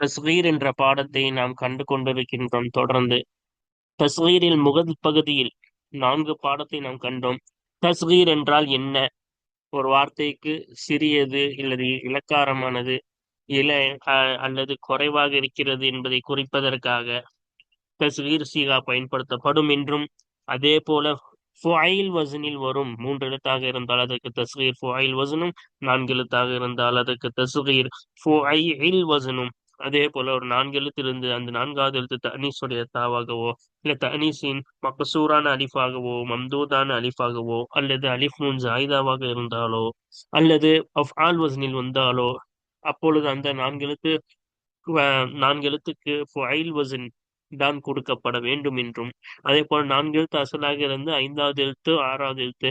தஸ்கீர் என்ற பாடத்தை நாம் கண்டு கொண்டிருக்கின்றோம் தொடர்ந்து. தஸ்கீரில் முகத் பகுதியில் நான்கு பாடத்தை நாம் கண்டோம். தஸ்கீர் என்றால் என்ன? ஒரு வார்த்தைக்கு சிறியது அல்லது இலக்காரமானது இல அல்லது குறைவாக இருக்கிறது என்பதை குறிப்பதற்காக தஸ்கீர் சீகா பயன்படுத்தப்படும் என்றும் அதே போல ஃபுஐல் வசனில் வரும் மூன்று எழுத்தாக இருந்தால் அதற்கு தஸ்கீர் ஃபுஐல் வசனும் நான்கு எழுத்தாக இருந்தால் அதற்கு தஸ்கீர் ஃபுஐல் வசனும் அதே போல ஒரு நான்கு எழுத்திலிருந்து அந்த நான்காவது எழுத்து தனீஸுடைய தாவாகவோ இல்ல தனீஸின் மகசூரான அலிஃபாகவோ மம்தூதான அலிஃபாகவோ அல்லது அலிஃப் முன் ஜாயிதாவாக இருந்தாலோ அல்லது அஃப் ஆல் வசனில் வந்தாலோ அப்பொழுது அந்த நான்கு எழுத்து நான்கு எழுத்துக்கு ஃபைல் வசன் தான் கொடுக்கப்பட வேண்டும் என்றும் அதே போல நான்கு எழுத்து அசலாக இருந்து ஐந்தாவது எழுத்து ஆறாவது எழுத்து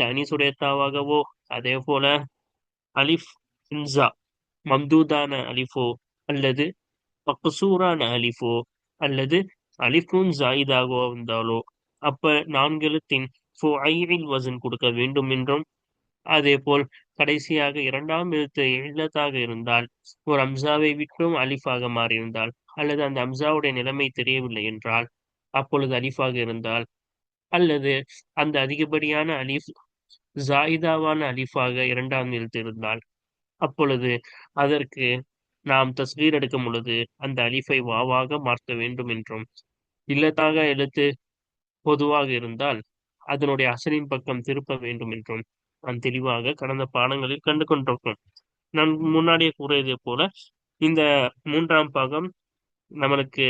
தனீசுடைய தாவாகவோ அதே போல அலிஃப் இன்சா மம்தூதான அலிஃபோ அல்லது மக்சூரான அலிஃபோ அல்லது அலிஃபுன் ஜாயிதாகவோ இருந்தாலோ அப்ப நான்கெழுத்தின் எழுத்தின் வசன் கொடுக்க வேண்டும் என்றும் அதே போல் கடைசியாக இரண்டாம் எழுத்து எழுத்தாக இருந்தால் ஒரு அம்சாவை விட்டும் அலிஃபாக மாறியிருந்தால் அல்லது அந்த அம்சாவுடைய நிலைமை தெரியவில்லை என்றால் அப்பொழுது அலிஃபாக இருந்தால் அல்லது அந்த அதிகப்படியான அலிஃப் ஜாயிதாவான அலிஃபாக இரண்டாம் எழுத்து இருந்தால் அப்பொழுது அதற்கு நாம் தஸ்வீர் எடுக்கும் பொழுது அந்த அலிஃபை வாவாக மாற்ற வேண்டும் என்றும் இல்லத்தாக எழுத்து பொதுவாக இருந்தால் அதனுடைய அசலின் பக்கம் திருப்ப வேண்டும் என்றும் நான் தெளிவாக கடந்த பாடங்களில் கண்டு கொண்டிருக்கோம். நான் முன்னாடியே கூறியதை போல இந்த மூன்றாம் பாகம் நம்மளுக்கு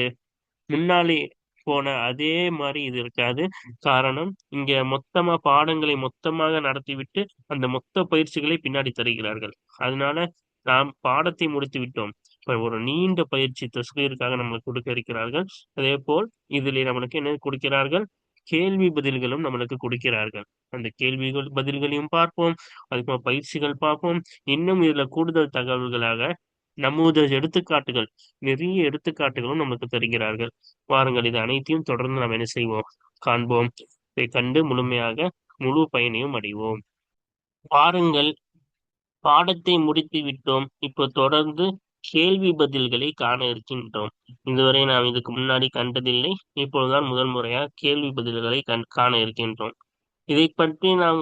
முன்னாலே போன அதே மாதிரி இது இருக்காது. காரணம் இங்க மொத்தமா பாடங்களை மொத்தமாக நடத்திவிட்டு அந்த மொத்த பயிற்சிகளை பின்னாடி தருகிறார்கள். அதனால நாம் பாடத்தை முடித்து விட்டோம். இப்போ ஒரு நீண்ட பயிற்சி தஸ்கீருக்காக நம்மளுக்கு கொடுக்க இருக்கிறார்கள். அதே போல் இதில் நம்மளுக்கு என்ன கொடுக்கிறார்கள்? கேள்வி பதில்களும் நம்மளுக்கு கொடுக்கிறார்கள். அந்த கேள்விகள் பதில்களையும் பார்ப்போம். அதுக்கு பயிற்சிகள் பார்ப்போம். இன்னும் இதுல கூடுதல் தகவல்களாக நமது எடுத்துக்காட்டுகள் நிறைய எடுத்துக்காட்டுகளும் நமக்கு தருகிறார்கள். வாருங்கள் இது அனைத்தையும் தொடர்ந்து நாம் என்ன செய்வோம்? காண்போம். இதை கண்டு முழுமையாக முழு பயனையும் அடைவோம். வாருங்கள் பாடத்தை முடித்து விட்டோம் இப்போ தொடர்ந்து கேள்வி பதில்களை காண இருக்கின்றோம். இதுவரை நாம் இதுக்கு முன்னாடி கண்டதில்லை. இப்பொழுதுதான் முதல் முறையாக கேள்வி பதில்களை கண் காண இருக்கின்றோம். இதை பற்றி நாம்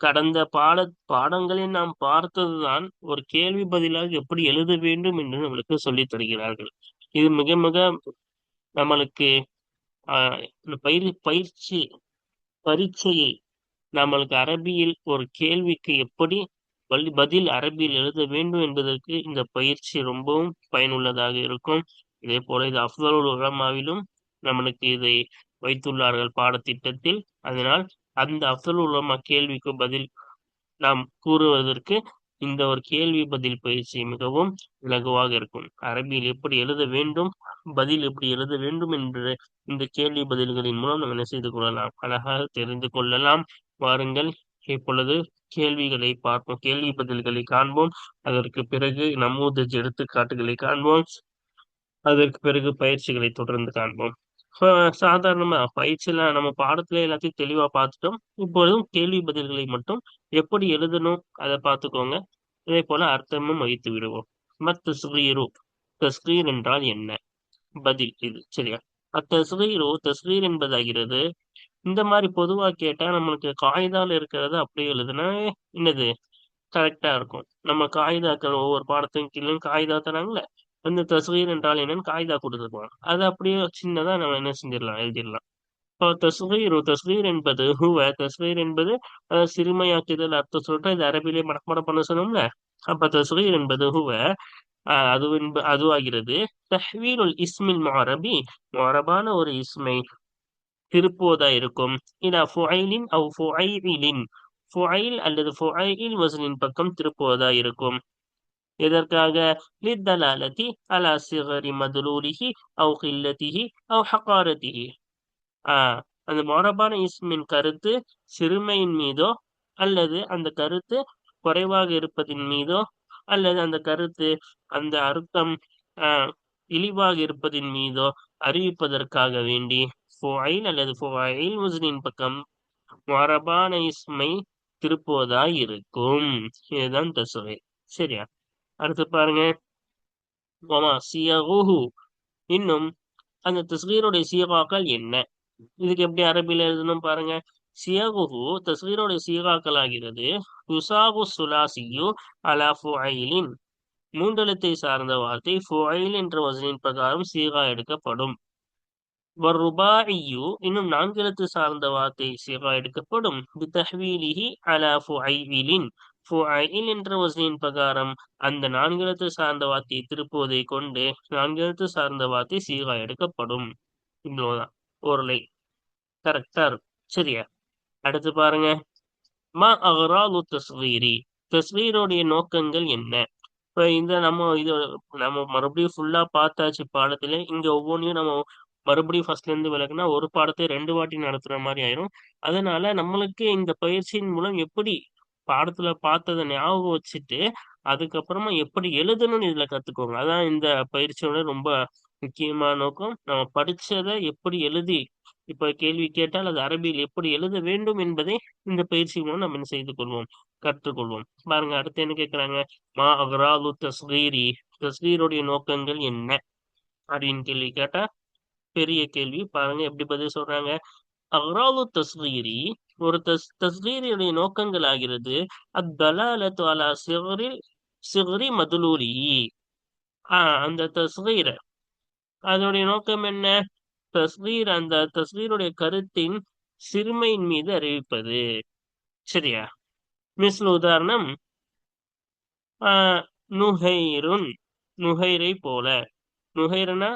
கடந்த பாட பாடங்களில் நாம் பார்த்ததுதான் ஒரு கேள்வி பதிலாக எப்படி எழுத வேண்டும் என்று நம்மளுக்கு சொல்லித் தருகிறார்கள். இது மிக மிக நம்மளுக்கு பயிர் பயிற்சி பரீட்சையில் நம்மளுக்கு அரபியில் ஒரு கேள்விக்கு எப்படி பதில் அரபியில் எழுத வேண்டும் என்பதற்கு இந்த பயிற்சி ரொம்பவும் பயனுள்ளதாக இருக்கும். இதே போல இது அஃதலுல் உலமாவிலும் நம்மளுக்கு இதை வைத்துள்ளார்கள் பாடத்திட்டத்தில். அதனால் அந்த அஃதல் உலமா கேள்விக்கு பதில் நாம் கூறுவதற்கு இந்த ஒரு கேள்வி பதில் பயிற்சி மிகவும் இலகுவாக இருக்கும். அரபியில் எப்படி எழுத வேண்டும் பதில் எப்படி எழுத வேண்டும் என்று இந்த கேள்வி பதில்களின் மூலம் நம்ம என்ன செய்து கொள்ளலாம்? அழகாக தெரிந்து கொள்ளலாம். வாருங்கள் இப்பொழுது கேள்விகளை பார்ப்போம். கேள்வி பதில்களை காண்போம். அதற்கு பிறகு நமது எடுத்துக்காட்டுகளை காண்போம். அதற்கு பிறகு பயிற்சிகளை தொடர்ந்து காண்போம். சாதாரணமா பயிற்சியில நம்ம பாடத்துல எல்லாத்தையும் தெளிவா பார்த்துட்டோம். இப்பொழுதும் கேள்வி பதில்களை மட்டும் எப்படி எழுதணும் அதை பார்த்துக்கோங்க. இதே போல அர்த்தமும் வைத்து விடுவோம். மத்தஸ்ரீரு தஸ்ரீர் என்றால் என்ன? பதில் இது. சரியா? அத்தஸ்ரீரு தஸ்ரீர் என்பதாகிறது இந்த மாதிரி பொதுவா கேட்டா நம்மளுக்கு காகிதால இருக்கிறது அப்படியே எழுதுனா என்னது? கரெக்டா இருக்கும். நம்ம காகிதாக்கள் ஒவ்வொரு பாடத்தையும் கீழே காகிதா தராங்கல்ல? அந்த தசுகீர் என்றால் என்னன்னு காகிதா கொடுத்துருப்பாங்க. அதை அப்படியே சின்னதா நம்ம என்ன செஞ்சிடலாம்? எழுதிடலாம். இப்போ தஸ்கீர் தஸ்வீர் என்பது ஹூவ தஸ்வீர் என்பது சிறுமையாக்குதல் அர்த்தம் சொல்லிட்டு இது அரபிலே மனப்பாடம் பண்ண சொன்னோம்ல? அப்ப தசுகீர் என்பது ஹூவ அது என்ப அதுவாகிறது. தஹ்வீருல் இஸ்மில் மாரபி மாரபான ஒரு இஸ்மை. திருப்புவதா இருக்கும். இலா ஃபுஐலின் அவ் ஃபுஐலின் ஃபுஐல் அல்லது ஃபுஐல் வசனின் பக்கம் திருப்புவதா இருக்கும். எதற்காக? லித்தலாலதி அலா சிகரி மதுலூலிஹி அவ் கில்லதிஹி அவ் ஹகாரத்திஹி. ஆஹ் அந்த மொரபான இஸ்மின் கருத்து சிறுமையின் மீதோ அல்லது அந்த கருத்து குறைவாக இருப்பதின் மீதோ அல்லது அந்த கருத்து அந்த அர்த்தம் ஆஹ் இழிவாக இருப்பதின் மீதோ அறிவிப்பதற்காக வேண்டி. ஃபுஐல் அல்லது ஃபுஐல் முஸ்லின் பக்கம் மரபான இஸ்மை திருப்புவதாய் இருக்கும். இதுதான் தசுவை. சரியா? அடுத்து பாருங்க. ஒமா சியகுஹு. இன்னும் அந்த தஸ்கீருடைய சீகாக்கள் என்ன? இதுக்கு எப்படி அரபியில் எழுதணும் பாருங்க. சியகுஹு தஸ்கீருடைய சீகாக்கள் ஆகிறது யுசாகு சுலாசியு அலா ஃபுஐலின். மூன்றெழுத்தை சார்ந்த வார்த்தை ஃபுஐல் என்ற வசனின் பிரகாரம் சீகா எடுக்கப்படும். வர்ருபாஇயு இன்னும் நான்கெழுத்து சார்ந்த வார்த்தை சீரா எடுக்கப்படும். பித்தஹ்வீலிஹி அலா ஃபுஐலின் ஃபுஐல் என்ற வசதியின் பிரகாரம் அந்த நான்கெழுத்து சார்ந்த வார்த்தையை திருப்புவதை கொண்டு நான்கெழுத்து சார்ந்த வார்த்தை சீரா எடுக்கப்படும். இவ்வளவுதான். ஒரு கரெக்டா இருக்கும். சரியா? அடுத்து பாருங்க. மா அகராலு தஸ்வீரி. தஸ்வீருடைய நோக்கங்கள் என்ன? இப்ப இந்த நம்ம இது நம்ம மறுபடியும் ஃபுல்லா பார்த்தாச்சு பாடத்தில். இங்க ஒவ்வொன்றையும் நம்ம மறுபடியும் ஃபர்ஸ்ட்ல இருந்து விளக்குனா ஒரு பாடத்தை ரெண்டு வாட்டி நடத்துற மாதிரி ஆயிரும். அதனால நம்மளுக்கு இந்த பயிற்சியின் மூலம் எப்படி பாடத்துல பார்த்ததை ஞாபகம் வச்சுட்டு அதுக்கப்புறமா எப்படி எழுதணும்னு இதுல கத்துக்கோங்க. அதான் இந்த பயிற்சியோட ரொம்ப முக்கியமான நோக்கம். நம்ம படிச்சதை எப்படி எழுதி இப்ப கேள்வி கேட்டால் அது அரபியில் எப்படி எழுத வேண்டும் என்பதை இந்த பயிற்சி மூலம் நம்ம என்ன செய்து கொள்வோம்? கற்றுக்கொள்வோம். பாருங்க அடுத்து என்ன கேட்கிறாங்க மா அகராலு தஸ்ரீரி தஸ்ரீருடைய நோக்கங்கள் என்ன? அப்படின்னு கேள்வி கேட்டா பெரிய கேள்வி. பாருங்க எப்படி பதில் சொல்றாங்க. அகராவு தஸ்வீரி ஒரு தஸ் தஸ்கீரியுடைய நோக்கங்கள் ஆகிறது. அத்தலாலத்து அலா சிவரி சிவரி மதுலூரி ஆஹ் அந்த தஸ்வீர. அதனுடைய நோக்கம் என்ன? தஸ்வீர் அந்த தஸ்வீருடைய கருத்தின் சிறுமையின் மீது அறிவிப்பது. சரியா? மிஸ்ல உதாரணம் ஆஹ் நுஹைருன் நுஹைரை போல. நுஹைரனா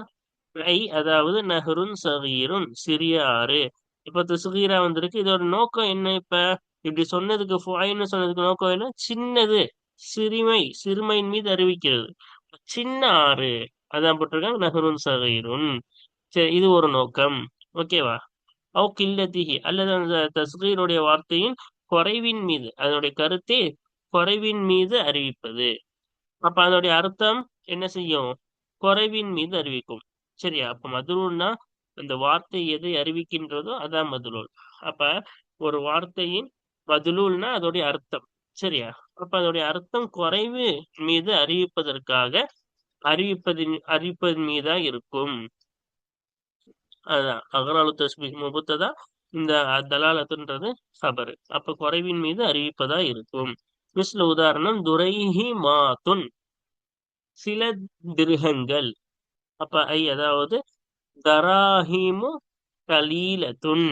ஐ அதாவது நஹருன் சகீருன் சிறிய ஆறு. இப்ப தசுகீரா வந்திருக்கு. இதோட நோக்கம் என்ன இப்ப? இப்படி சொன்னதுக்கு ஃபுஐன்னு சொன்னதுக்கு நோக்கம் என்ன? சின்னது சிறுமை சிறுமையின் மீது அறிவிக்கிறது. சின்ன ஆறு அதான் போட்டிருக்காங்க நஹருன் சகீருன். சரி இது ஒரு நோக்கம். ஓகேவா அவ் கில்லத்திஹி. அல்லது அந்த தஸ்கீருடைய வார்த்தையின் குறைவின் மீது அதனுடைய கருத்தை குறைவின் மீது அறிவிப்பது. அப்ப அதனுடைய அர்த்தம் என்ன செய்யும்? குறைவின் மீது அறிவிக்கும். சரியா? அப்ப மதுரூன்னா அந்த வார்த்தை எதை அறிவிக்கின்றதோ அதான் மதுலூல் அப்ப ஒரு வார்த்தையின் மதுலூல்னா அதோடைய அர்த்தம். சரியா? அப்ப அதோடைய அர்த்தம் குறைவு மீது அறிவிப்பதற்காக அறிவிப்பதின் அறிவிப்பதன் மீதா இருக்கும். அதான். அகராலு தஸ்பீக் முபுத்ததா? இந்த தலாலத்துன்றது சபரு. அப்ப குறைவின் மீது அறிவிப்பதா இருக்கும். மிஸ்ல உதாரணம் துரைஹி மாத்துன். சில திருகங்கள். அப்ப ஐ அதாவது தராஹிமு கலீலத்துன்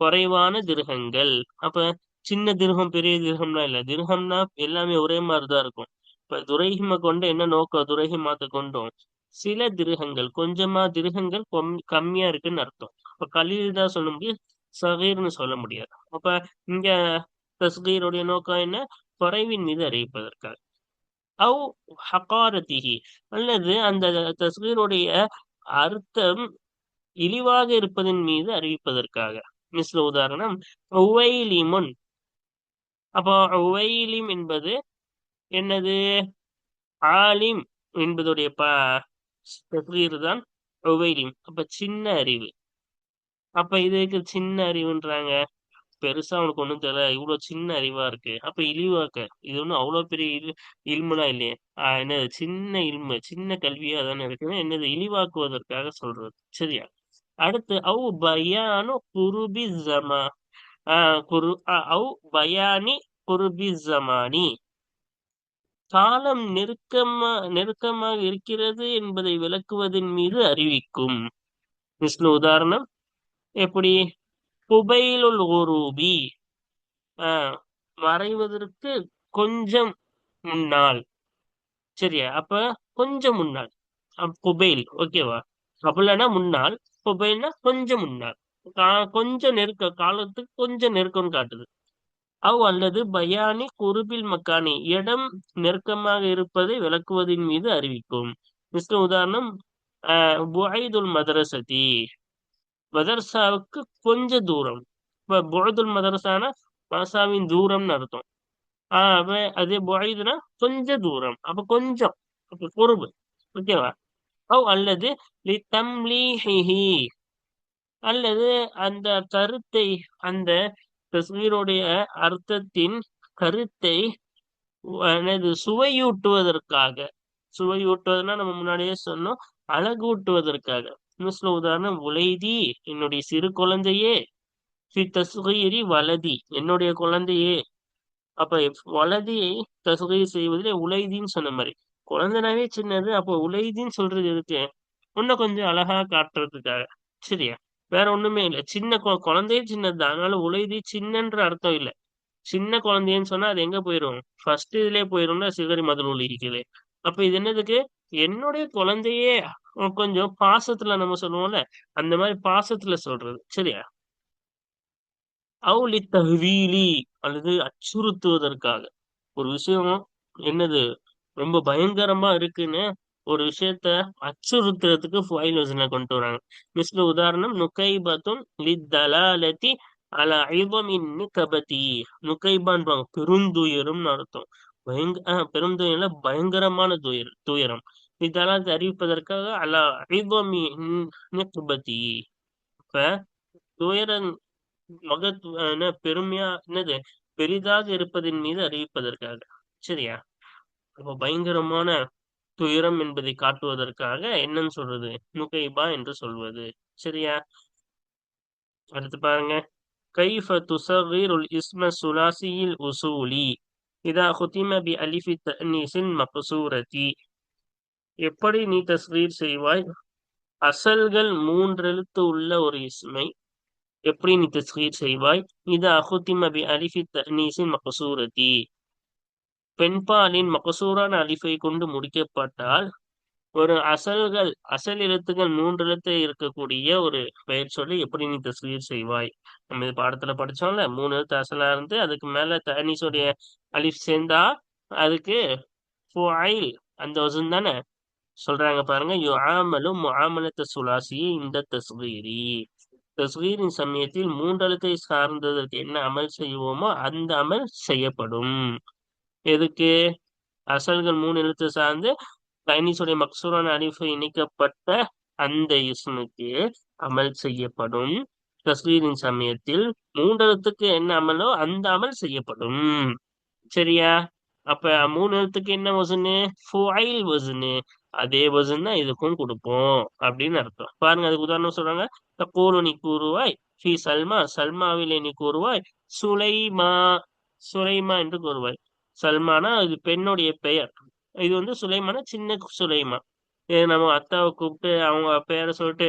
குறைவான திருகங்கள். அப்ப சின்ன திருகம் பெரிய திருகம்னா இல்ல. திருகம்னா எல்லாமே ஒரே மாதிரிதான் இருக்கும். இப்ப துரைஹிமை கொண்டு என்ன நோக்கம்? துரைஹிமாத்த கொண்டோம். சில திருகங்கள் கொஞ்சமா திருகங்கள் கம்மியா இருக்குன்னு அர்த்தம். இப்ப கலீல் தான் சொல்ல முடியும் சகீர்னு சொல்ல முடியாது. அப்ப இங்க தஸ்கீருடைய நோக்கம் என்ன? குறைவின் மீது அறிவிப்பதற்காக. அவ் ஹகாரத்திஹி. அல்லது அந்த தஸ்கீருடைய அர்த்தம் இழிவாக இருப்பதன் மீது அறிவிப்பதற்காக. மிஸ்ல உதாரணம் ஒவ்வைலிமுன் அப்போ ஒவ்வைலிம் என்பது என்னது? ஆலிம் என்பதுடைய ப தஸ்கீர் தான் ஒவ்வைலிம் அப்ப சின்ன அறிவு. அப்ப இதுக்கு சின்ன அறிவுன்றாங்க. பெருசா அவனுக்கு ஒன்றும் தெரியல. இவ்வளவு சின்ன அறிவா இருக்கு. அப்ப இழிவாக்க இது ஒண்ணும் அவ்வளவு பெரிய இல் இல்முலாம் இல்லையே. ஆஹ் என்னது? சின்ன இல்மு சின்ன கல்வியா தானே இருக்குன்னா என்னது? இழிவாக்குவதற்காக சொல்றது. சரியா? அடுத்து அவு பயானு குருபி ஜமா ஆஹ் குரு அவு பயானி குருபி ஜமானி காலம் நெருக்கமா நெருக்கமாக இருக்கிறது என்பதை விளக்குவதன் மீது அறிவிக்கும். விஷ்ணு உதாரணம். எப்படி? குபைலுல் உருபி மறைவதற்கு கொஞ்சம் முன்னால். சரியா? அப்ப கொஞ்சம் முன்னால். அப் குபைல். ஓகேவா? அப்படின்னா முன்னால் குபைல்னா கொஞ்சம் முன்னால். கா- கொஞ்சம் நெருக்க காலத்துக்கு கொஞ்சம் நெருக்கம் காட்டுது. அவ் அல்லது பயானி குருபில் மக்கானி இடம் நெருக்கமாக இருப்பதை விளக்குவதின் மீது அறிவிக்கும். மிஸ்ல உதாரணம் ஆஹ் புஐதுல் மதரசதி மதரசாவுக்கு கொஞ்ச தூரம். இப்போ பொழுதுல் மதரசானா மதரசாவின் தூரம்னு அர்த்தம். ஆஹ் அப்ப அதே பொழுதுனா கொஞ்ச தூரம். அப்ப கொஞ்சம். அப்போ குருபு ஓகேவா ஓ அல்லது லி தம்லீஹிஹி. அல்லது அந்த கருத்தை அந்த கஷ்மீருடைய அர்த்தத்தின் கருத்தை எனது என்னது சுவையூட்டுவதற்காக சுவையூட்டுவதுன்னா நம்ம முன்னாடியே சொன்னோம் அழகூட்டுவதற்காக. மிஸ்ல உதாரணம் உலைதி என்னுடைய சிறு குழந்தையே ஸ்ரீ தசுகையரி வலதி என்னுடைய குழந்தையே. அப்ப வலதியை தஸ்கீர் செய்வதிலே உலைதின்னு சொன்ன மாதிரி. குழந்தைனாவே சின்னது அப்போ உலைதின்னு சொல்றது இருக்கு இன்னும் கொஞ்சம் அழகா காட்டுறதுக்காக. சரியா? வேற ஒண்ணுமே இல்லை. சின்ன குழந்தையே சின்னது அதனால உலைதி சின்னன்ற அர்த்தம் இல்லை. சின்ன குழந்தைன்னு சொன்னா அது எங்க போயிரும்? ஃபர்ஸ்ட் இதுலயே போயிரும்னா சிகரி மதநூல் இருக்குது அப்ப இது என்னதுக்கு? என்னுடைய குழந்தையே கொஞ்சம் பாசத்துல நம்ம சொல்லுவோம்ல அந்த மாதிரி பாசத்துல சொல்றது. சரியா? அவுலி தஹ்வீலி அல்லது அச்சுறுத்துவதற்காக. ஒரு விஷயம் என்னது ரொம்ப பயங்கரமா இருக்குன்னு ஒரு விஷயத்த அச்சுறுத்துறதுக்கு ஃபைல் வசன கொண்டு வராங்க. மிஸ்ல உதாரணம் நுகைபத்தும் லித்தலாலத்தி அல ஐபமின் நிகபதி. நுகைபான்பாங்க பெருந்துயரம்னு அர்த்தம். பயங்க ஆஹ் பெருந்துயர்ல பயங்கரமான துயர் துயரம். இதெல்லாம் அறிவிப்பதற்காக அலாமி நிகபதி. இப்ப துயரம் மகத் என்ன பெருமையா என்னது? பெரிதாக இருப்பதின் மீது அறிவிப்பதற்காக. சரியா? அப்ப பயங்கரமான துயரம் என்பதை காட்டுவதற்காக என்னன்னு சொல்றது? நுகைபா என்று சொல்வது. சரியா? அடுத்து பாருங்க. கைஃப துசகிருல் இஸ்ம சுலாசியில் உசூலி. இதா ஹுத்திம பி அலிஃபி தஅனீஸின் மக்சூரதி. எப்படி நீ தஸ்வீர் செய்வாய்? அசல்கள் மூன்றெழுத்து உள்ள ஒரு இஸ்மை. எப்படி நீ தஸ்வீர் செய்வாய்? இது அஹுத்திம் அபி அலிஃபி தஅனீஸின் மகசூரதி. பெண்பாலின் மகசூரான அலிஃபை கொண்டு முடிக்கப்பட்டால் ஒரு அசல்கள் அசல் எழுத்துக்கள் மூன்று எழுத்து இருக்கக்கூடிய ஒரு பெயர் சொல்லி எப்படி நீ தஸ்வீர் செய்வாய்? நம்ம இது பாடத்துல படிச்சோம்ல மூணு எழுத்து அசலா இருந்து அதுக்கு மேல தனிசுடைய அலிஃப் சேர்ந்தா அதுக்கு ஃபுஐல் அந்த வசன் தானே? சொல்றாங்க பாருங்க யுஆமலு முஆமலத்த சுலாசி இந்த தஸ்வீரி தஸ்வீரின் சமயத்தில் மூன்றழுத்தை சார்ந்ததற்கு என்ன அமல் செய்வோமோ அந்த அமல் செய்யப்படும். எதுக்கு? அசல்கள் மூணு எழுத்து சார்ந்து கைனிசுடைய மக்சூரான அலிஃபு இணைக்கப்பட்ட அந்த இஸ்முக்கு அமல் செய்யப்படும். தஸ்வீரின் சமயத்தில் மூன்றெழுத்துக்கு என்ன அமலோ அந்த அமல் செய்யப்படும். சரியா? அப்ப மூணு எழுத்துக்கு என்ன வசனு ஃபுஐல் வசனு அதே வசன் தான் இதுக்கும் கொடுப்போம் அப்படின்னு அர்த்தம். பாருங்க அதுக்கு உதாரணம் சொல்றாங்க. தக்கூலு நீ கூறுவாய் ஃபி சல்மா சல்மாவிலே நீ கூறுவாய் சுலைமா சுலைமா என்று கூறுவாய். சல்மானா இது பெண்ணுடைய பெயர். இது வந்து சுலைமானா சின்ன சுலைமா. இது நம்ம அத்தாவை கூப்பிட்டு அவங்க பேரை சொல்லிட்டு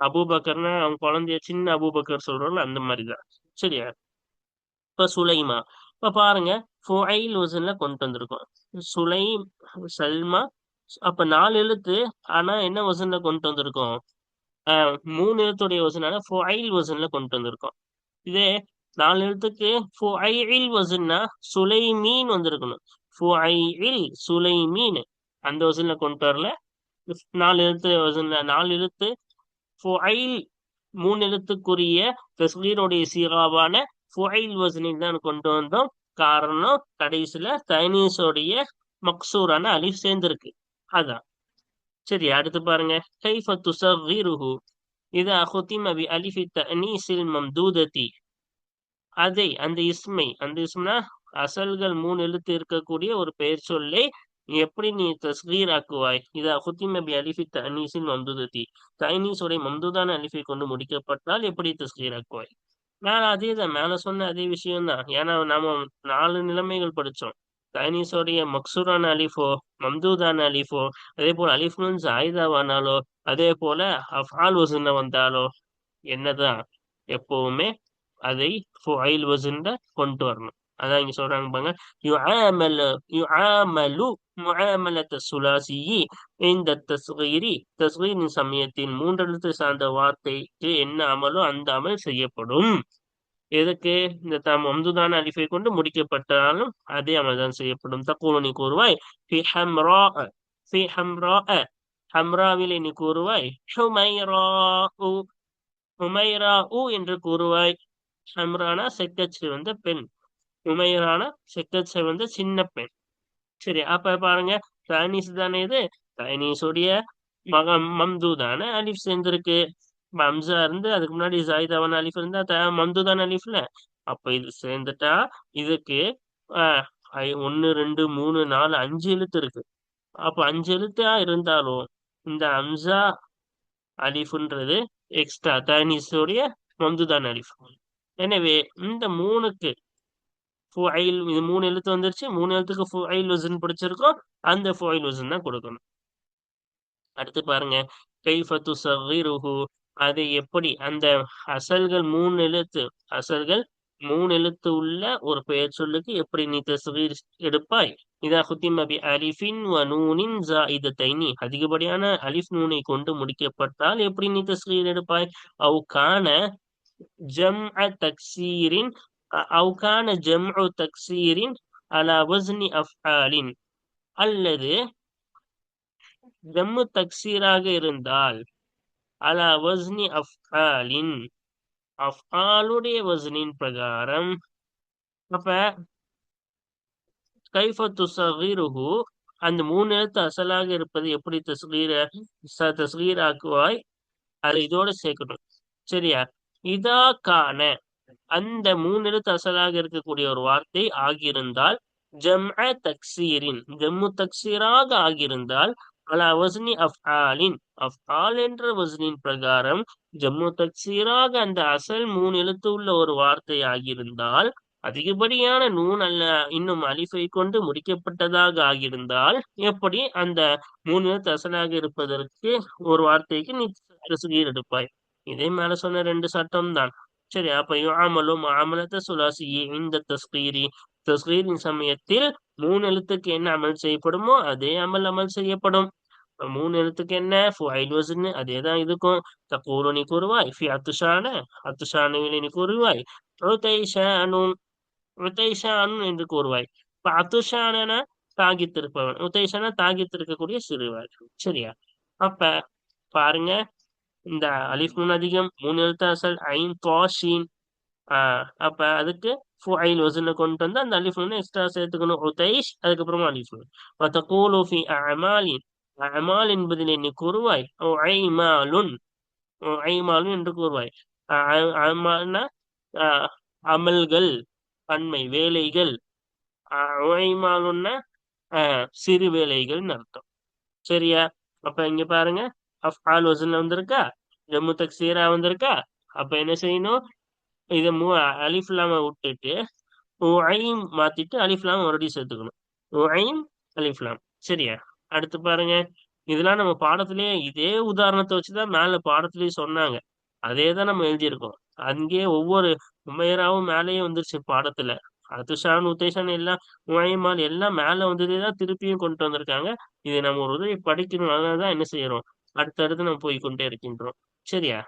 அபூபக்கர்னா அவங்க குழந்தைய சின்ன அபூபக்கர் சொல்றோம்ல அந்த மாதிரிதான். சரியா? இப்ப சுலைமா. இப்ப பாருங்க ஃபுஐல் வசன்ல கொண்டு வந்திருக்கோம். சுலை சல்மா அப்ப நாலு எழுத்து ஆனா என்ன வசன்ல கொண்டு வந்திருக்கோம்? ஆஹ் மூணு எழுத்துடைய வசனால ஃபுஐல் வசன்ல கொண்டு வந்திருக்கோம். இதே நாலு எழுத்துக்கு ஃபுஐல் வசன்னா சுலைமீன் வந்திருக்கணும். ஃபுஐல் சுலைமீன். அந்த வசன்ல கொண்டு வரல. நாலு எழுத்து வசன்ல நாலு எழுத்து ஃபுஐல் மூணு எழுத்துக்குரிய தஸ்கீருடைய சீராவான ஃபுஐல் வசனில் தான் கொண்டு வந்தோம். காரணம் கடைசியில தைனீஸோடைய மக்சூரான அலிஃப் சேர்ந்திருக்கு. அதான் சரி அடுத்து பாருங்க கைஃப துசகிருஹு இதா ஹுத்திம பி அலிஃபி தஅனீஸில் மம்தூததி அதை அந்த இஸ்மை அந்த இஸ்ம்னா அசல்கள் மூணு எழுத்து இருக்கக்கூடிய ஒரு பெயர் சொல்லை எப்படி நீ தஸ்கீர் ஆக்குவாய் இதா ஹுத்திம பி அலிஃபி தனீசின் மம்துதத்தி தைனீஸுடைய மம்துதான அலிஃபை கொண்டு முடிக்கப்பட்டால் எப்படி தஸ்கீர் ஆக்குவாய் மேல அதே தான் மேல சொன்ன அதே விஷயம் தான் ஏன்னா நாம நாலு நிலைமைகள் படிச்சோம் தைனீஸோடைய மக்சூரான அலிஃபோ மம்தூதான அலிஃபோ அதே போல அலிஃபுன் ஜாயிதாவானாலோ அதே போல அஃபால் வசன வந்தாலோ என்னதான் எப்பவுமே அதை ஃபுஐல் வசூன்ல கொண்டு வரணும். அதான் இங்க சொல்றாங்க பாருங்க. யுஆமலு யுஆமலு முஆமலத்த சுலாசியி இந்த தஸ்கீரி தஸ்கீரின் சமயத்தின் மூன்றெழுத்து சார்ந்த வார்த்தைக்கு என்ன அமலோ அந்த அமல் செய்யப்படும். எதுக்கு? இந்த தாம் அம்துதான அலிஃபை கொண்டு முடிக்கப்பட்டாலும் அதே அமல்தான் செய்யப்படும். தக்கூல நீ கூறுவாய் ஃபி ஹம்ரா ஃபி ஹம்ரா ஹம்ராவில் நீ கூறுவாய் ஹுமைரா உமைரா உ என்று கூறுவாய். ஹம்ரானா செக்கச்சி வந்த பெண் உமைரானா செக்கச்சை வந்து சின்ன பெண். சரி அப்ப பாருங்க தைனீஸ் தானே இது? தைனீஸுடைய மகம் மம்து தானே அலிஃப் சேர்ந்திருக்கு. மம்சா இருந்து அதுக்கு முன்னாடி ஜாயிதாவான அலிஃப் இருந்தா த அலிஃப்ல அப்ப இது சேர்ந்துட்டா இதுக்கு ஆஹ் ஒன்னு ரெண்டு மூணு நாலு அஞ்சு எழுத்து இருக்கு. அப்ப அஞ்சு எழுத்தா இருந்தாலும் இந்த அம்சா அலிஃபுன்றது எக்ஸ்ட்ரா தைனீஸுடைய மம்துதான் அலிஃப். எனவே இந்த மூணுக்கு ஃபுஐல் இது மூணு எழுத்து வந்துருச்சு. மூணு எழுத்துக்கு ஃபுஐல் வசன் பிடிச்சிருக்கோம். அந்த ஃபுஐல் வசன் தான் கொடுக்கணும். அடுத்து பாருங்க. கைஃபத்து சகிருஹு அது எப்படி? அந்த அசல்கள் மூணு எழுத்து. அசல்கள் மூணு எழுத்து உள்ள ஒரு பெயர் சொல்லுக்கு எப்படி நீ தஸ்வீர் எடுப்பாய்? இதா ஹுத்திமபி அலிஃபின் வ நூனின் அதிகப்படியான அலிஃப் நூனை கொண்டு முடிக்கப்பட்டால் எப்படி நீ தஸ்வீர் எடுப்பாய்? அவுக்கான ஜம் அ தக்சீரின் அவுக்கான ஜம் அ தக்சீரின் அலா வஸ்னி அஃப்ஆலின். அல்லது ஜம்மு தக்சீராக இருந்தால் அலா வஸ்னி அஃபாலின் அஃபாலுடைய வஸ்னின் பிரகாரம். அப்ப கைஃபத்து துசகிருஹு அந்த மூணு எழுத்து அசலாக இருப்பது எப்படி தஸ்கீர தஸ்கீர் ஆக்குவாய் அது இதோட சேர்க்கணும். சரியா? இதா காண அந்த மூணு எழுத்து அசலாக இருக்கக்கூடிய ஒரு வார்த்தை ஆகியிருந்தால் ஜம்அ தக்சீரின் ஜம்மு தக்சீராக ஆகியிருந்தால் அலா வஸ்னி அஃஆலின் அஃஆல் என்ற வசனின் பிரகாரம் ஜம்மு தக்சீராக அந்த அசல் மூணு எழுத்து உள்ள ஒரு வார்த்தை ஆகியிருந்தால் அதிகப்படியான நூன் அல்ல இன்னும் அலிஃபை கொண்டு முடிக்கப்பட்டதாக ஆகியிருந்தால் எப்படி அந்த மூணு எழுத்து அசலாக இருப்பதற்கு ஒரு வார்த்தைக்கு நீ எடுப்பாய். இதே மேல சொன்ன ரெண்டு சட்டம் தான். சரி அப்ப யுஆமலு ஆமலத்த சுலாசியே இந்த தஸ்கீரி தஸ்கீரின் சமயத்தில் மூணு எழுத்துக்கு என்ன அமல் செய்யப்படுமோ அதே அமல் அமல் செய்யப்படும். மூணு எழுத்துக்கு என்ன? ஃபுஐல் வசன் அதே தான் இதுக்கும் தக்கூறு நீ கூறுவாய் ஃபி அத்துஷான அத்துஷானுவில் நீ கூறுவாய். உத்தைஷானுன் உத்தைஷானுன் என்று கூறுவாய். இப்ப அத்துஷான தாகித்திருப்பவன். உத்தைஷான தாகித்திருக்கக்கூடிய சிறுவர். சரியா? அப்ப பாருங்க. இந்த அலிஃப் முன் அதிகம் மூணு எழுத்து அசல் ஐன் துவாஷீன் ஆஹ் அப்ப அதுக்கு ஃபுஐல் வசன கொண்டு வந்து அந்த அலிஃப் நூன் எக்ஸ்ட்ரா சேர்த்துக்கணும். உதைஷ் அதுக்கப்புறமா அலிஃப் நூன் வத்தகூலு ஃபி அமாலின் அமால் என்பதில் நீ கூறுவாய். ஐமாலுன் ஐமாலுன் என்று கூறுவாய். அமால்னா அமல்கள் பன்மை வேலைகள். ஐமாலுன்னா சிறு வேலைகள்னு அர்த்தம். சரியா? அப்ப இங்க பாருங்க. அஃபால் வசன்ல வந்திருக்கா? ஜம்மு தக்சீரா வந்திருக்கா? அப்ப என்ன செய்யணும்? இது மூ அலிஃப் இல்லாம விட்டுட்டு உஐம் மாத்திட்டு அலிஃப்லாம் மறுபடியும் சேர்த்துக்கணும். உஐம் அலிஃப்லாம் சரியா? அடுத்து பாருங்க. இதெல்லாம் நம்ம பாடத்திலேயே இதே உதாரணத்தை வச்சுதான் மேல பாடத்திலேயே சொன்னாங்க. அதே தான் நம்ம எழுதியிருக்கோம். அங்கேயே ஒவ்வொரு உமையராவும் மேலேயே வந்துருச்சு பாடத்துல. அதுஷான் உத்தேஷான் எல்லாம் உமையமால் எல்லாம் மேல வந்ததே தான் திருப்பியும் கொண்டு வந்திருக்காங்க. இதை நம்ம ஒரு உதவி படிக்கணும். அதனாலதான் என்ன செய்யறோம்? அடுத்தடுத்து நம்ம போய் கொண்டே இருக்கின்றோம். சரியா?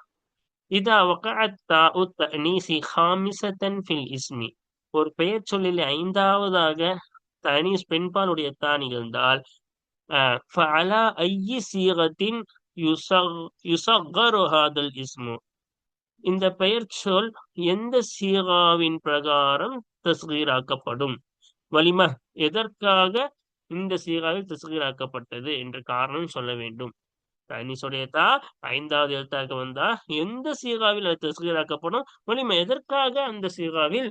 இதா வகஅத்தீசி ஹாமிசத்தன் ஃபில் இஸ்மி ஒரு பெயர் சொல்லில் ஐந்தாவதாக தனீஸ் பெண்பாலுடைய தான் நிகழ்ந்தால் ஃபஅலா ஐயி சீகத்தின் யுசகருஹாதல் இஸ்மு. இந்த பெயர் சொல் எந்த சீகாவின் பிரகாரம் தஸ்கீராக்கப்படும்? வலிம எதற்காக இந்த சீகாவில் தஸ்கீராக்கப்பட்டது? என்ற காரணம் சொல்ல வேண்டும். தனிசுடைய தா ஐந்தாவது எழுத்தாக வந்தா எந்த சீகாவில் அது தஸ்கீராக்கப்படும் வலிம எதற்காக அந்த சீகாவில்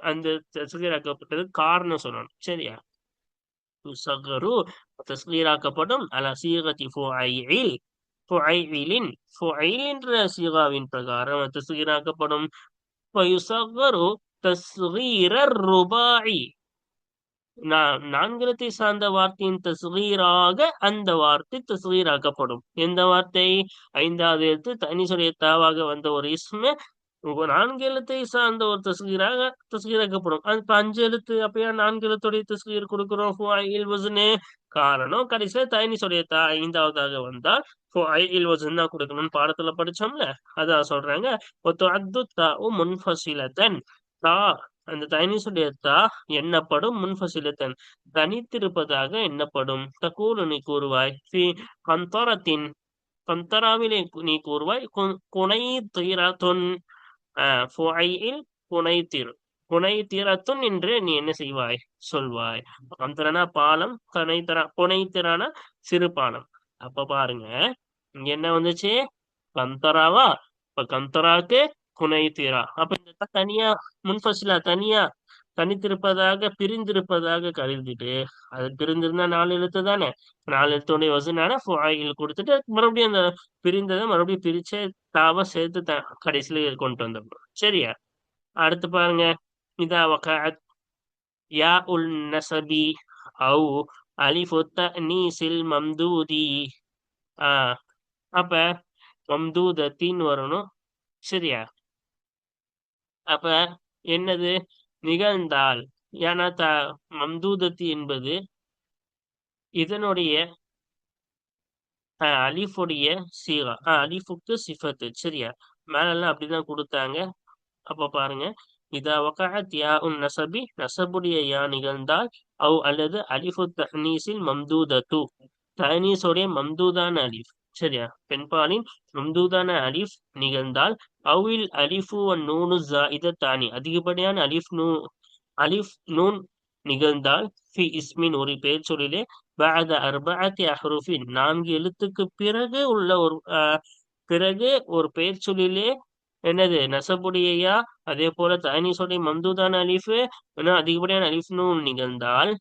அந்த தஸ்கீராக்கப்பட்டது காரணம் சொல்லணும். சரியா? துசகரு தஸ்கீராக்கப்படும் அல சீகத்தி ஃபுஐஇல் ஃபுஐஇலின் ஃபுஐலின்ற சீகாவின் பிரகாரம் தஸ்கீராக்கப்படும் ஃபயுசகரு தஸ்கீரர் ருபாயி. நான்கிரத்தை சார்ந்த வார்த்தையின் தஸ்கீராக அந்த வார்த்தை தஸ்கீராக்கப்படும் எந்த வார்த்தை? ஐந்தாவது எழுத்து தனிசுடைய தாவாக வந்த ஒரு இஸ்மு நான்கு எழுத்தை சார்ந்த ஒரு தஸ்கீராக தஸ்கீராக்கப்படும் அது இப்ப அஞ்சு எழுத்து அப்பயா நான்கு எழுத்துடைய தஸ்கீர் கொடுக்கிறோம்? காரணம் கடைசியில தனி தா ஐந்தாவதாக வந்தால் தான் கொடுக்கணும்னு பாடத்துல படிச்சோம்ல அதான் சொல்றாங்க. ஒத்து அத்து தா தா அந்த தனி எண்ணப்படும் முன்ஃபசிலத்தன். தனித்திருப்பதாக எண்ணப்படும் தகூலு நீ கூறுவாய். ஃபி கந்தரத்தின் கந்தராவிலே நீ கூறுவாய். கு- குனை தீரத்துன் ஃபுஐல் புனை திரு குனை தீரத்துன் என்று நீ என்ன செய்வாய்? சொல்வாய். கந்தரனா பாலம் கனை தரா குனை திரானா சிறு பாலம். அப்ப பாருங்க இங்க என்ன வந்துச்சு? கந்தராவா? இப்ப கந்தராக்கு குனை தீரா. அப்ப இந்த தனியா முன்ஃபசிலா தனியா தனித்திருப்பதாக பிரிந்திருப்பதாக கருதிட்டு அது பிரிந்திருந்தா நாலு எழுத்து தானே? நாலு எழுத்துடைய வசனான ஃபுஆயில் கொடுத்துட்டு மறுபடியும் அந்த பிரிந்ததை மறுபடியும் பிரிச்சு தாவ சேர்த்து த கடைசியில கொண்டு வந்தோம் சரியா? அடுத்து பாருங்க. இதா வகஅத் யா உல் நசபி அவு அலிஃபுத்த நீசில் மம்தூதி. ஆ அப்ப மம்தூதத்தின் வரணும். சரியா? அப்ப என்னது? நிகழ்ந்தால். ஏன்னா த மம்தூதத்தி என்பது இதனுடைய அஹ், அலிஃபுடைய சீகா அலிஃபுக்கு சிஃபத்து. சரியா? மேலெல்லாம் அப்படிதான் கொடுத்தாங்க. அப்ப பாருங்க. இதா வகாத் யா உன் நசபி நசபுடைய யா நிகழ்ந்தால் அவ் அல்லது அலிஃபு தஹ்னீஸில் மம்தூதத்து. தஹனீஸுடைய மம்தூதான அலிஃப். சரியா பெண்பாலின் மம்தூதான அலிஃப் நிகழ்ந்தால் அவில் அலிஃபு நூனு தானி அதிகப்படியான அலிஃப் நூ அலிஃப் நூன் நிகழ்ந்தால் ஃபி இஸ்மின் ஒரு பெயர் சொல்லிலே பாத அர்பாத்தி அஹ்ருஃபின். நான்கு எழுத்துக்கு பிறகு உள்ள ஒரு அஹ், பிறகு ஒரு பெயர் சொல்லிலே என்னது? நசபுடையா அதே போல தானி சொல்லி மம்தூதான அலிஃபு அதிகப்படியான அலிஃப் நூன் நிகழ்ந்தால்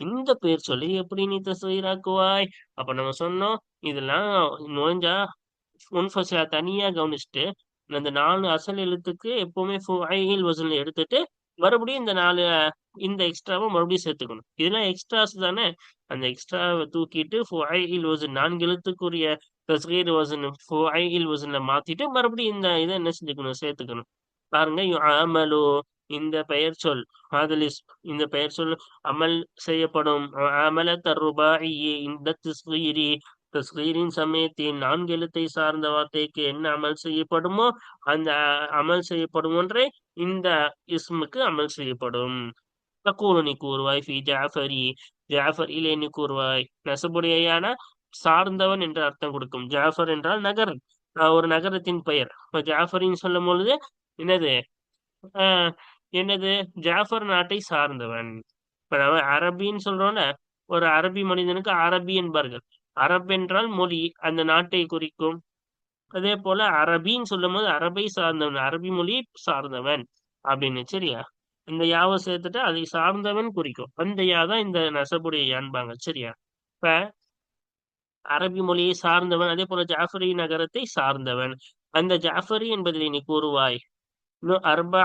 இந்த பேர் சொல்லி எப்படி நீ தசீராக்குவாய் அப்ப நம்ம சொன்னோம் இதெல்லாம் நுழைஞ்சா முன்ஃபசிலா தனியா கவனிச்சுட்டு இந்த நாலு அசல் எழுத்துக்கு எப்பவுமே வசூல் எடுத்துட்டு மறுபடியும் இந்த நாலு இந்த எக்ஸ்ட்ராவை மறுபடியும் சேர்த்துக்கணும். இதெல்லாம் எக்ஸ்ட்ராஸ் தானே? அந்த எக்ஸ்ட்ராவை தூக்கிட்டு வசூல் நான்கு எழுத்துக்குரிய தஸ்கீர் வசன் வசன்ல மாத்திட்டு மறுபடியும் இந்த இதை என்ன செஞ்சுக்கணும்? சேர்த்துக்கணும். பாருங்க அமலோ இந்த பெயர் சொல் ஹாதலிஸ் இந்த பெயர் சொல் அமல் செய்யப்படும். அமல தருபாயி இந்த தஸ்கீரி. தஸ்கீரின் சமயத்தில் நான்கு எழுத்தை சார்ந்த வார்த்தைக்கு என்ன அமல் செய்யப்படுமோ அந்த அமல் செய்யப்படும் ஒன்றே இந்த இஸ்முக்கு அமல் செய்யப்படும். தக்கூறு நீ கூறுவாய் ஃபி ஜாஃபரி. ஜாஃபரிலே நீ கூறுவாய் நசபுடையான சார்ந்தவன் என்று அர்த்தம் கொடுக்கும். ஜாஃபர் என்றால் நகரம் ஒரு நகரத்தின் பெயர். இப்போ ஜாஃபரின்னு சொல்லும் பொழுது என்னது? ஆஹ் என்னது? ஜாஃபர் நாட்டை சார்ந்தவன். இப்ப நம்ம அரபின்னு சொல்றோம்ல ஒரு அரபி மனிதனுக்கு அரபி என்பார்கள். அரப் என்றால் மொழி அந்த நாட்டை குறிக்கும். அதே போல அரபின்னு சொல்லும் போது அரபை சார்ந்தவன் அரபி மொழி சார்ந்தவன் அப்படின்னு சரியா? இந்த யாவை சேர்த்துட்டு அதை சார்ந்தவன் குறிக்கும். அந்த யா தான் இந்த நசபுடைய யான்பாங்க சரியா? இப்ப அரபி மொழியை சார்ந்தவன் அதே போல ஜாஃபரி நகரத்தை சார்ந்தவன். அந்த ஜாஃபரி என்பதில் நீ கூறுவாய். இன்னும் அர்பா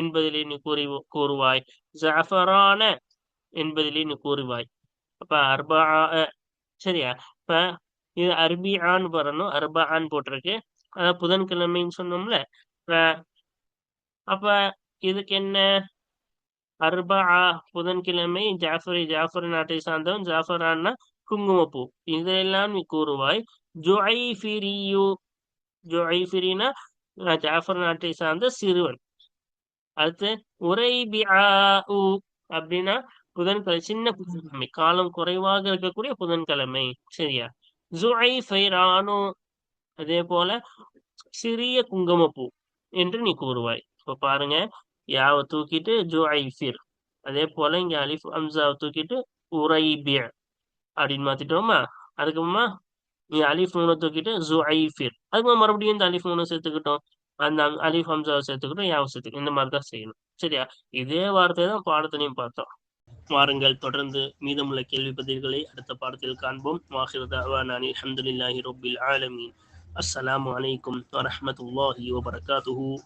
என்பதிலே நீ கூறி கூறுவாய். ஜாஃபரான என்பதிலே நீ கூறுவாய். அப்ப அர்பா சரியா? இப்ப இது அர்பியான்னு வரணும் அர்பான்னு போட்டிருக்கு. அதான் புதன்கிழமைன்னு சொன்னோம்ல. அப்ப இதுக்கு என்ன? அர்பா புதன்கிழமை ஜாஃபரி ஜாஃபர் நாட்டை சார்ந்தவன். ஜாஃபரான்னா குங்குமப்பூ. இதெல்லாம் நீ கூறுவாய். ஜுஐஃபிரியு ஜுஐஃபிரினா ஜாஃபர் நாட்டை சார்ந்த சிறுவன். அடுத்து உரைபிஆஉ அப்படின்னா புதன்கிழமை சின்ன புதன்கிழமை காலம் குறைவாக இருக்கக்கூடிய புதன்கிழமை சரியா? ஜுஐஃபைரானு அதே போல சிறிய குங்குமப்பூ என்று நீ கூறுவாய். இப்ப பாருங்க யாவை தூக்கிட்டு ஜுஐஃபிர். அதே போல இங்க அலிஃப் அம்சாவை தூக்கிட்டு உரைபிய அப்படின்னு மாத்திட்டோமா? அதுக்கப்புறமா நீ அலிஃப் நூனை தூக்கிட்டு ஜுஐஃபிர். அதுக்கப்புறம் மறுபடியும் இந்த அலிஃப் நூனை சேர்த்துக்கிட்டோம். அந்த அலிஃப் ஹம்சாவை சேர்த்துக்கிட்டோம் யாவை சேர்த்துக்கணும் இந்த மாதிரி தான் செய்யணும். சரியா? இதே வார்த்தையை தான் பாடத்திலையும் பார்த்தோம். வாருங்கள் தொடர்ந்து மீதமுள்ள கேள்வி பதில்களை அடுத்த பாடத்தில் காண்போம். வாஹிர் தஅவானா அல்ஹம்துலில்லாஹி ஆலமீன். அஸ்ஸலாமு அலைக்கும் வரஹ்மத்துல்லாஹி வபரகாத்துஹு.